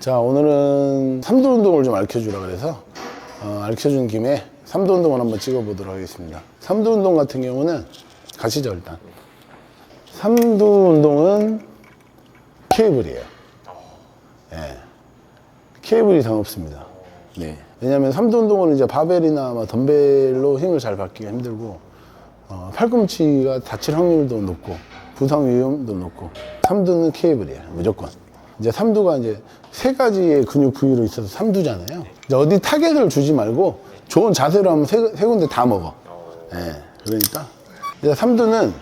자, 오늘은 삼두 운동을 좀 알려주라 그래서 어, 알려준 김에 삼두 운동을 한번 찍어보도록 하겠습니다. 삼두 운동 같은 경우는 가시죠 일단. 삼두 운동은 케이블이에요. 예. 케이블 이상 없습니다. 네. 왜냐하면 삼두 운동은 이제 바벨이나 막 덤벨로 힘을 잘 받기가 힘들고 어, 팔꿈치가 다칠 확률도 높고 부상 위험도 높고 삼두는 케이블이에요 무조건 이제 삼두가 이제 세 가지의 근육 부위로 있어서 삼두잖아요 이제 어디 타겟을 주지 말고 좋은 자세로 하면 세, 세 군데 다 먹어 예, 그러니까 이제 삼두는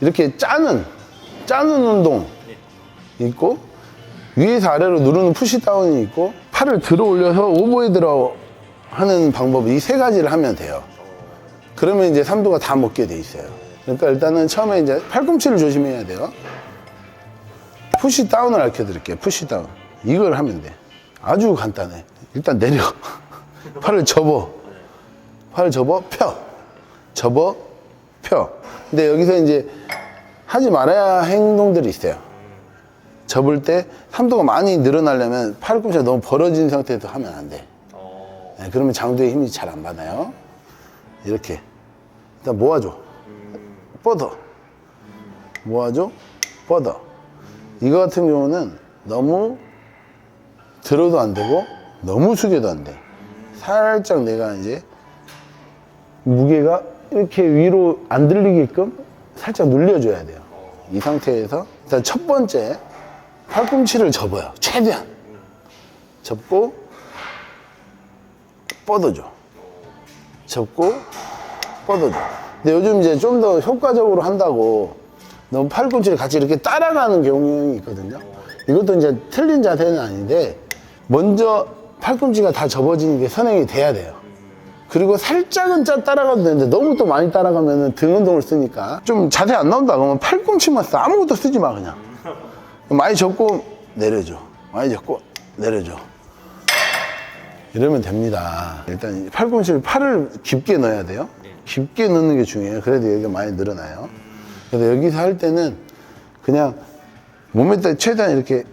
이렇게 짜는 짜는 운동 있고 위에서 아래로 누르는 푸시다운이 있고 팔을 들어 올려서 오버헤드로 하는 방법 이 세 가지를 하면 돼요 그러면 이제 삼두가 다 먹게 돼 있어요. 그러니까 일단은 처음에 이제 팔꿈치를 조심해야 돼요. 푸시 다운을 알려 드릴게요. 푸시 다운. 이걸 하면 돼. 아주 간단해. 일단 내려. 팔을 접어. 팔을 접어, 펴. 접어, 펴. 근데 여기서 이제 하지 말아야 할 행동들이 있어요. 접을 때 삼두가 많이 늘어나려면 팔꿈치가 너무 벌어진 상태에서 하면 안 돼. 네, 그러면 장두에 힘이 잘 안 받아요. 이렇게 일단 모아줘 뻗어 모아줘 뻗어 이거 같은 경우는 너무 들어도 안 되고 너무 숙여도 안 돼. 살짝 내가 이제 무게가 이렇게 위로 안 들리게끔 살짝 눌려줘야 돼요. 이 상태에서 일단 첫 번째 팔꿈치를 접어요. 최대한. 접고 뻗어줘. 접고 뻗어줘. 근데 요즘 이제 좀 더 효과적으로 한다고 너무 팔꿈치를 같이 이렇게 따라가는 경향이 있거든요. 이것도 이제 틀린 자세는 아닌데 먼저 팔꿈치가 다 접어지는 게 선행이 돼야 돼요. 그리고 살짝은 짜 따라가도 되는데 너무 또 많이 따라가면 등 운동을 쓰니까 좀 자세 안 나온다 그러면 팔꿈치만 써 아무것도 쓰지 마 그냥 많이 접고 내려줘 많이 접고 내려줘 이러면 됩니다. 일단 팔꿈치를 팔을 깊게 넣어야 돼요. 깊게 넣는 게 중요해요. 그래도 여기가 많이 늘어나요. 그래서 여기서 할 때는 그냥 몸에다 최대한 이렇게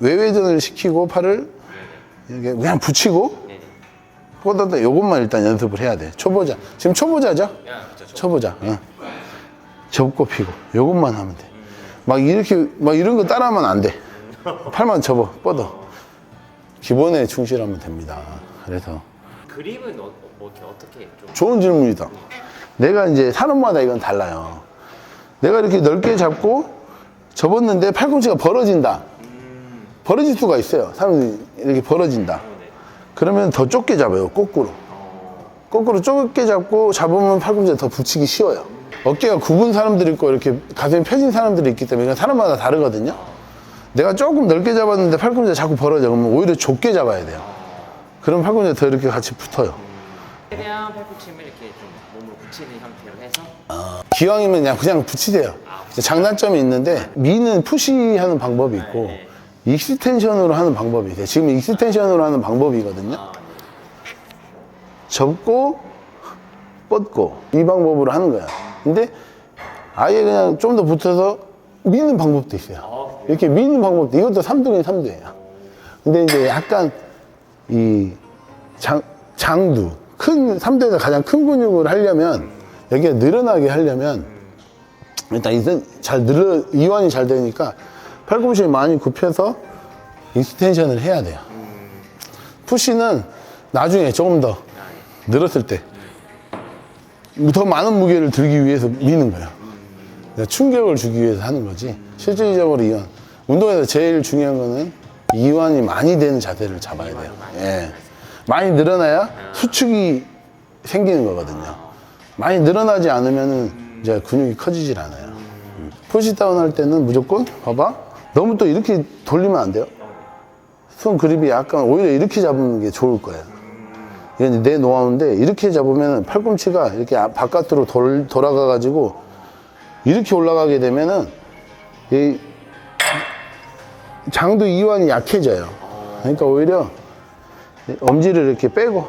외회전을 시키고 팔을 이렇게 그냥 붙이고 뻗어도 요것만 일단 연습을 해야 돼. 초보자. 지금 초보자죠? 초보자. 응. 접고 피고 요것만 하면 돼. 막 이렇게 막 이런 거 따라하면 안 돼. 팔만 접어 뻗어. 기본에 충실하면 됩니다. 그래서 그립은 어, 뭐 이렇게 어떻게 좀 좋은 질문이다. 내가 이제 사람마다 이건 달라요. 내가 이렇게 넓게 잡고 접었는데 팔꿈치가 벌어진다. 벌어질 수가 있어요. 사람이 이렇게 벌어진다. 그러면 더 좁게 잡아요. 거꾸로. 거꾸로 좁게 잡고 잡으면 팔꿈치가 더 붙이기 쉬워요. 어깨가 굽은 사람들이 있고 이렇게 가슴이 펴진 사람들이 있기 때문에 사람마다 다르거든요. 내가 조금 넓게 잡았는데 팔꿈치가 자꾸 벌어져. 그러면 오히려 좁게 잡아야 돼요. 그럼 팔꿈치가 더 이렇게 같이 붙어요. 최대한 팔꿈치를 이렇게 붙이는 형태로 해서 기왕이면 그냥 그냥 붙이세요. 장단점이 있는데 미는 푸시하는 방법이 있고 익스텐션으로 하는 방법이 있어요. 지금 익스텐션으로 하는 방법이거든요. 접고 뻗고 이 방법으로 하는 거야. 근데 아예 그냥 좀 더 붙어서 미는 방법도 있어요. 이렇게 미는 방법도 이것도 삼두긴 삼두예요. 근데 이제 약간 이 장, 장두 큰 삼두에서 가장 큰 근육을 하려면 여기가 늘어나게 하려면 일단 이선 잘 늘어 이완이 잘 되니까 팔꿈치 많이 굽혀서 익스텐션을 해야 돼요. 푸시는 나중에 조금 더 늘었을 때 더 많은 무게를 들기 위해서 미는 거예요. 그러니까 충격을 주기 위해서 하는 거지. 실질적으로 이완. 운동에서 제일 중요한 거는 이완이 많이 되는 자세를 잡아야 돼요. 예. 많이 늘어나야 수축이 생기는 거거든요. 많이 늘어나지 않으면은 이제 근육이 커지질 않아요. 음. 푸시다운 할 때는 무조건 봐봐. 너무 또 이렇게 돌리면 안 돼요. 손 그립이 약간 오히려 이렇게 잡는 게 좋을 거예요. 이제 내 노하우인데 이렇게 잡으면 팔꿈치가 이렇게 아- 바깥으로 돌, 돌아가 가지고 이렇게 올라가게 되면은 이 장도 이완이 약해져요. 그러니까 오히려 엄지를 이렇게 빼고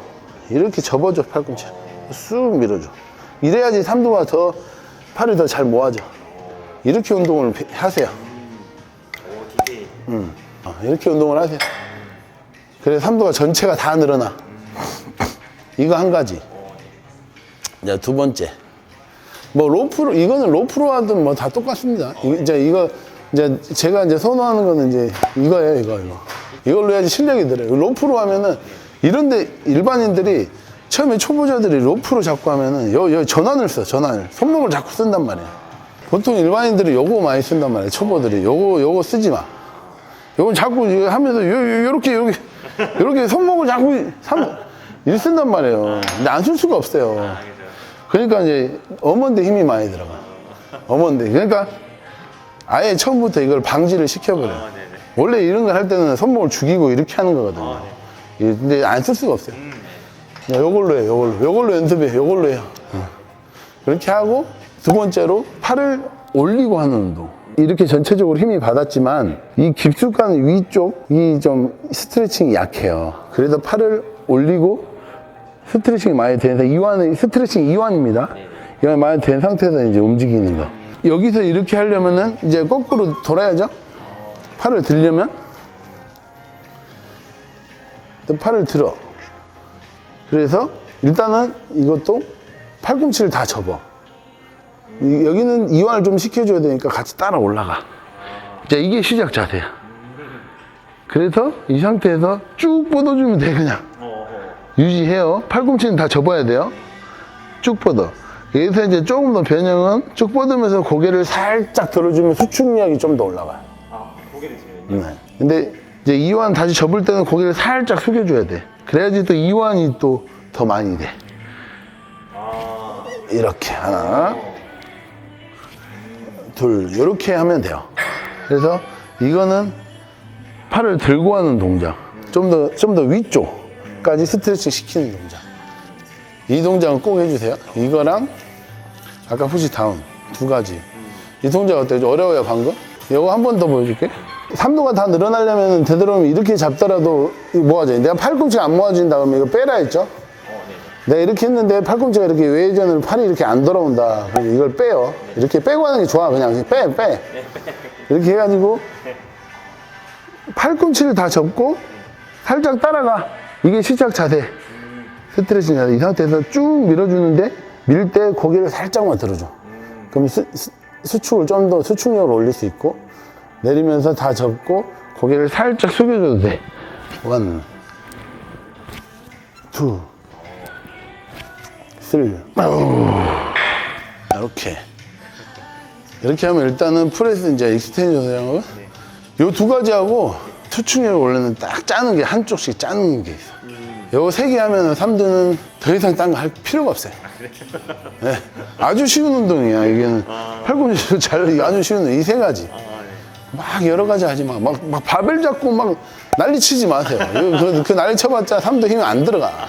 이렇게 접어줘 팔꿈치 쑥 밀어줘. 이래야지 삼두가 더 팔이 더잘 모아져. 이렇게 운동을 하세요. 오 디테일 어, 이렇게 운동을 하세요. 그래서 삼두가 전체가 다 늘어나. 이거 한 가지. 이제 두 번째. 뭐 로프로 이거는 로프로 하든 뭐 다 똑같습니다. 이- 이제 이거 이제 제가 이제 선호하는 거는 이제 이거예요, 이거 이거. 이걸로 해야지 실력이 늘어요. 로프로 하면은 이런데 일반인들이 처음에 초보자들이 로프로 잡고 하면은 여, 여 전환을 써, 전환을. 손목을 자꾸 쓴단 말이에요. 보통 일반인들이 요거 많이 쓴단 말이에요. 초보들이 요거 요거 쓰지 마. 요건 자꾸 하면서 요, 요, 요렇게 요렇게 요렇게 손목을 자꾸 삼 이렇게 쓴단 말이에요. 근데 안 쓸 수가 없어요. 그러니까 이제 어머니데 힘이 많이 들어가. 어머니데 그러니까 아예 처음부터 이걸 방지를 시켜버려. 요 원래 이런 걸 할 때는 손목을 죽이고 이렇게 하는 거거든요. 이- 근데 안 쓸 수가 없어요. 야, 요걸로 해, 요걸로. 요걸로 연습해, 요걸로 해요. 어. 그렇게 하고 두 번째로 팔을 올리고 하는 운동. 이렇게 전체적으로 힘이 받았지만 이 깊숙한 위쪽이 좀 스트레칭이 약해요. 그래서 팔을 올리고 스트레칭이 많이 되면서 이완 스트레칭 이완입니다. 이완이 많이 된 상태에서 이제 움직이는 거. 여기서 이렇게 하려면은 이제 거꾸로 돌아야죠. 팔을 들려면 또 팔을 들어. 그래서 일단은 이것도 팔꿈치를 다 접어. 이- 여기는 이완을 좀 시켜줘야 되니까 같이 따라 올라가. 자, 이게 시작 자세야. 그래서 이 상태에서 쭉 뻗어주면 돼, 그냥. 유지해요. 팔꿈치는 다 접어야 돼요. 쭉 뻗어. 여기서 이제 조금 더 변형은 쭉 뻗으면서 고개를 살짝 들어주면 수축력이 좀 더 올라가요. 아 고개를 네. 근데 이제 이완 다시 접을 때는 고개를 살짝 숙여줘야 돼. 그래야지 또 이완이 또 더 많이 돼. 이렇게 하나, 둘, 이렇게 하면 돼요. 그래서 이거는 팔을 들고 하는 동작. 좀 더, 좀 더 위쪽까지 스트레칭 시키는 동작. 이 동작은 꼭 해주세요. 이거랑 아까 푸시 다운 두 가지. 이 동작 어때요? 좀 어려워요, 방금? 이거 한 번 더 보여줄게. 삼도가 다 늘어나려면 되도록이면 이렇게 잡더라도 모아져요. 내가 팔꿈치가 안 모아진다 그러면 이거 빼라 했죠? 내가 이렇게 했는데 팔꿈치가 이렇게 외전을 팔이 이렇게 안 돌아온다. 그럼 이걸 빼요. 이렇게 빼고 하는 게 좋아. 그냥 빼, 빼. 이렇게 해가지고 팔꿈치를 다 접고 살짝 따라가. 이게 시작 자세. 스트레칭 자세. 이 상태에서 쭉 밀어주는데 밀 때 고개를 살짝만 들어줘. 그럼 수, 수, 수축을 좀 더 수축력을 올릴 수 있고 내리면서 다 접고 고개를 살짝 숙여줘도 돼. 원, 투, 쓸. 이렇게. 이렇게 하면 일단은 프레스 이제 익스텐션 사용은 요두 가지 하고 수축력을 원래는 딱 짜는 게 한쪽씩 짜는 게 있어. 요거 세 개 하면은 삼두는 더 이상 딴 거 할 필요가 없어요. 네. 아주 쉬운 운동이야. 이게는 팔꿈치로 잘 아주 쉬운 이 세 가지. 막 여러 가지 하지 마. 막, 막 바벨 잡고 막 난리 치지 마세요. 그, 그 난리 쳐봤자 삼두 힘이 안 들어가.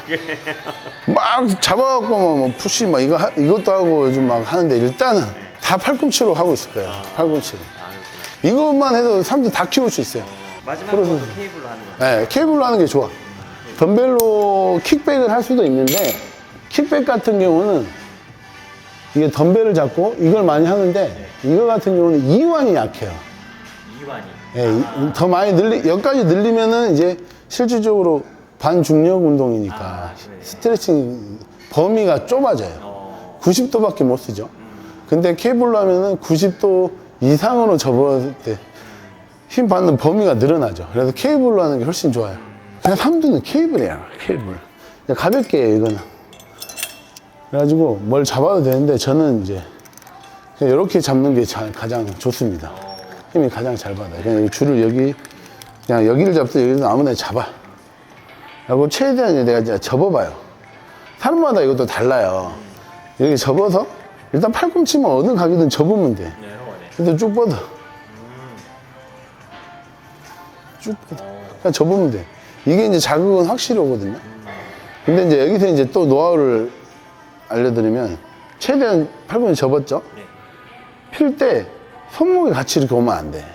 막 잡아갖고 막, 뭐 푸시 막 이거 하- 이것도 하고 요즘 막 하는데 일단은 다 팔꿈치로 하고 있을 거예요. 팔꿈치로. 이것만 해도 삼두 다 키울 수 있어요. 마지막으로 케이블로 하는 거. 네, 케이블로 하는 게 좋아. 덤벨로 킥백을 할 수도 있는데 킥백 같은 경우는 이게 덤벨을 잡고 이걸 많이 하는데 이거 같은 경우는 이완이 약해요. 이완이. 예, 이- 더 많이 늘리, 여기까지 늘리면은 이제 실질적으로 반중력 운동이니까 스트레칭 범위가 좁아져요. 어. 90도밖에 못 쓰죠. 근데 케이블로 하면은 90도 이상으로 접었을 때 힘 받는 범위가 늘어나죠. 그래서 케이블로 하는 게 훨씬 좋아요. 그냥 삼두는 케이블이야, 케이블. 그냥 가볍게 해요, 이거는. 그래가지고 뭘 잡아도 되는데 저는 이제 이렇게 잡는 게 자- 가장 좋습니다. 힘이 가장 잘 받아요. 그냥 이 줄을 여기, 그냥 여기를 잡든 여기든 아무나 잡아. 그리고 최대한 내가 이제 접어봐요. 사람마다 이것도 달라요. 이렇게 접어서 일단 팔꿈치만 어느 각이든 접으면 돼. 네, 거네. 근데 쭉 뻗어. 쭉 뻗어. 그냥 접으면 돼. 이게 이제 자극은 확실히 오거든요. 근데 이제 여기서 이제 또 노하우를 알려드리면 최대한 팔꿈치 접었죠? 네. 필 때 손목이 같이 이렇게 오면 안 돼.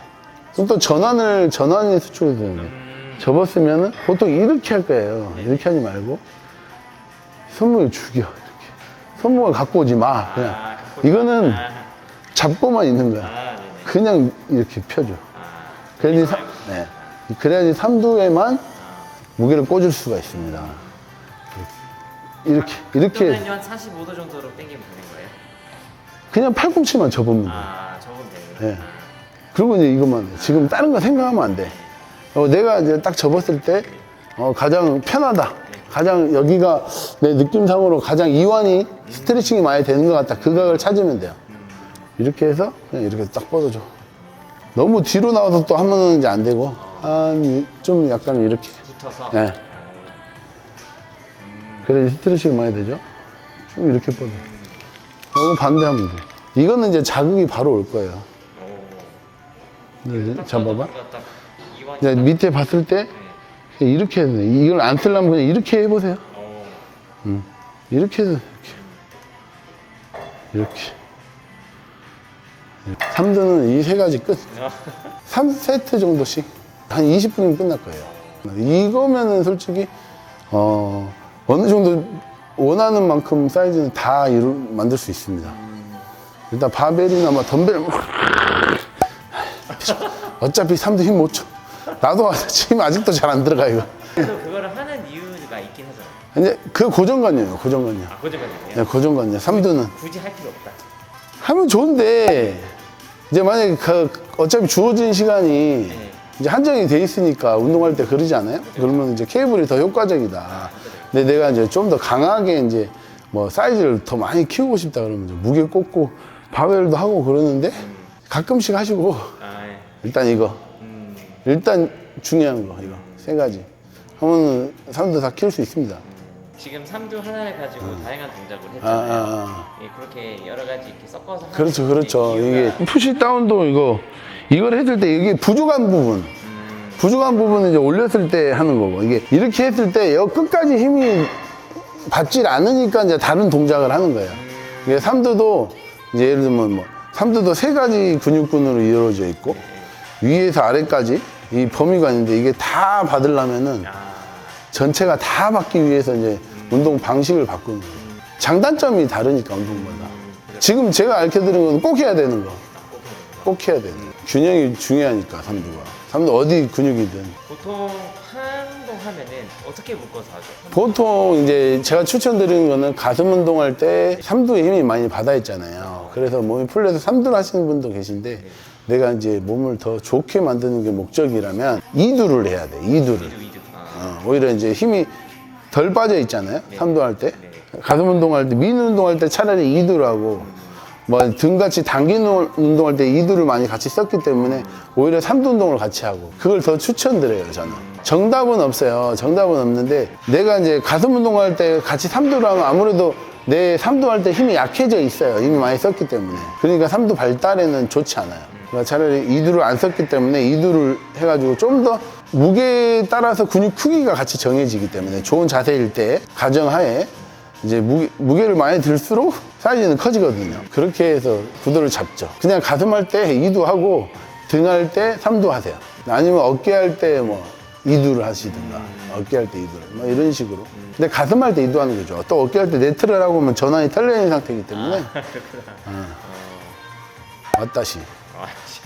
그럼 또 전환을, 전환이 수축이 되는데. 접었으면은 보통 이렇게 할 거예요. 이렇게 하지 말고 손목을 죽여. 이렇게. 손목을 갖고 오지 마. 그냥. 아, 갖고 이거는 아, 잡고만 있는 거야. 아. 그냥 이렇게 펴줘. 아, 그래야지, 삼, 네. 그래야지 삼두에만 무게를 꽂을 수가 있습니다. 이렇게 이렇게 그러면 한 45도 정도로 당기면 되는 거예요? 그냥 팔꿈치만 접으면 돼. 아, 적으면 되는 예. 그리고 이제 이것만 해. 지금 다른 거 생각하면 안 돼. 어, 내가 이제 딱 접었을 때 어, 가장 편하다. 가장 여기가 내 느낌상으로 가장 이완이 스트레칭이 많이 되는 것 같다. 그 각을 찾으면 돼요. 이렇게 해서 그냥 이렇게 딱 뻗어줘. 너무 뒤로 나와서 또 하면은 이제 안 되고 한 좀 약간 이렇게. 붙어서 예. 그래 스트레칭이 많이 되죠. 좀 이렇게 뻗어. 이거 반대하면 돼. 이거는 이제 자극이 바로 올 거예요. 오. 네, 딱 잡아봐. 이제 밑에 봤을 때 이렇게 해야 돼. 이걸 안 쓰려면 그냥 이렇게 해보세요. 오. 이렇게 해서 이렇게. 이렇게. 3등은 이 세 가지 끝. 3세트 정도씩. 한 20분이면 끝날 거예요. 이거면은 솔직히, 어, 어느 정도 원하는 만큼 사이즈는 다 이루, 만들 수 있습니다. 일단 바벨이나 뭐 덤벨. 어차피 3등 힘못 줘. 나도 지금 아직도 잘 안 들어가, 이거. 그거를 하는 이유가 있긴 하잖아요. 이제 그 고정관념이에요, 고정관념. 아, 고정관념이에요? 네, 고정관념. 3등은. 굳이 할 필요 없다. 하면 좋은데 이제 만약에 그 어차피 주어진 시간이 네. 이제 한정이 돼 있으니까 운동할 때 그러지 않아요? 그러면 이제 케이블이 더 효과적이다. 근데 내가 이제 좀 더 강하게 이제 뭐 사이즈를 더 많이 키우고 싶다 그러면 이제 무게 꽂고 바벨도 하고 그러는데 가끔씩 하시고 아, 예. 일단 이거 음. 일단 중요한 거 이거 세 가지 하면은 사람들 다 키울 수 있습니다. 지금 삼두 하나를 가지고 다양한 동작을 아, 아, 했잖아요. 아. 예, 그렇게 여러 가지 이렇게 섞어서 하는 그렇죠, 그렇죠. 이유가 이게 푸시 다운도 이거 이걸 했을 때 이게 부족한 부분, 음, 부족한 부분은 이제 올렸을 때 하는 거고 이게 이렇게 했을 때 여 끝까지 힘이 받질 않으니까 이제 다른 동작을 하는 거예요. 이게 삼두도 이제 예를 들면 뭐 삼두도 세 가지 근육군으로 이루어져 있고 위에서 아래까지 이 범위가 있는데 이게 다 받으려면은 아, 전체가 다 받기 위해서 이제 운동 방식을 바꾸는 거예요. 장단점이 다르니까 운동마다. 지금 제가 알려드린 건 꼭 해야 되는 거. 꼭 해야 되는 거. 균형이 중요하니까 삼두가. 삼두 어디 근육이든. 보통 한동 하면은 어떻게 묶어서 하죠? 보통 이제 제가 추천드리는 거는 가슴 운동할 때 삼두에 힘이 많이 받아 있잖아요. 그래서 몸이 풀려서 삼두를 하시는 분도 계신데 내가 이제 몸을 더 좋게 만드는 게 목적이라면 이두를 해야 돼. 이두를. 위드 위드. 아, 어, 오히려 이제 힘이 덜 빠져 있잖아요. 삼두 할 때. 가슴 운동할 때, 민 운동할 때 차라리 이두를 하고, 뭐 등같이 당기는 운동할 때 이두를 많이 같이 썼기 때문에 오히려 삼두 운동을 같이 하고, 그걸 더 추천드려요, 저는. 정답은 없어요. 정답은 없는데, 내가 이제 가슴 운동할 때 같이 삼두를 하면 아무래도 내 삼두 할 때 힘이 약해져 있어요. 이미 많이 썼기 때문에. 그러니까 삼두 발달에는 좋지 않아요. 그러니까 차라리 이두를 안 썼기 때문에 이두를 해가지고 좀 더 무게에 따라서 근육 크기가 같이 정해지기 때문에 좋은 자세일 때 가정하에 이제 무게, 무게를 많이 들수록 사이즈는 커지거든요. 그렇게 해서 구도를 잡죠. 그냥 가슴 할때 이두하고 등 할때 삼두 하세요. 아니면 어깨 할 때뭐 이두를 하시든가 어깨 할때 이두를 뭐 이런 식으로. 근데 가슴 할때 이두하는 거죠. 또 어깨 할 때 네트를 하고 하면 전환이 털려 있는 상태이기 때문에 어. 왔다시. 아, 씨.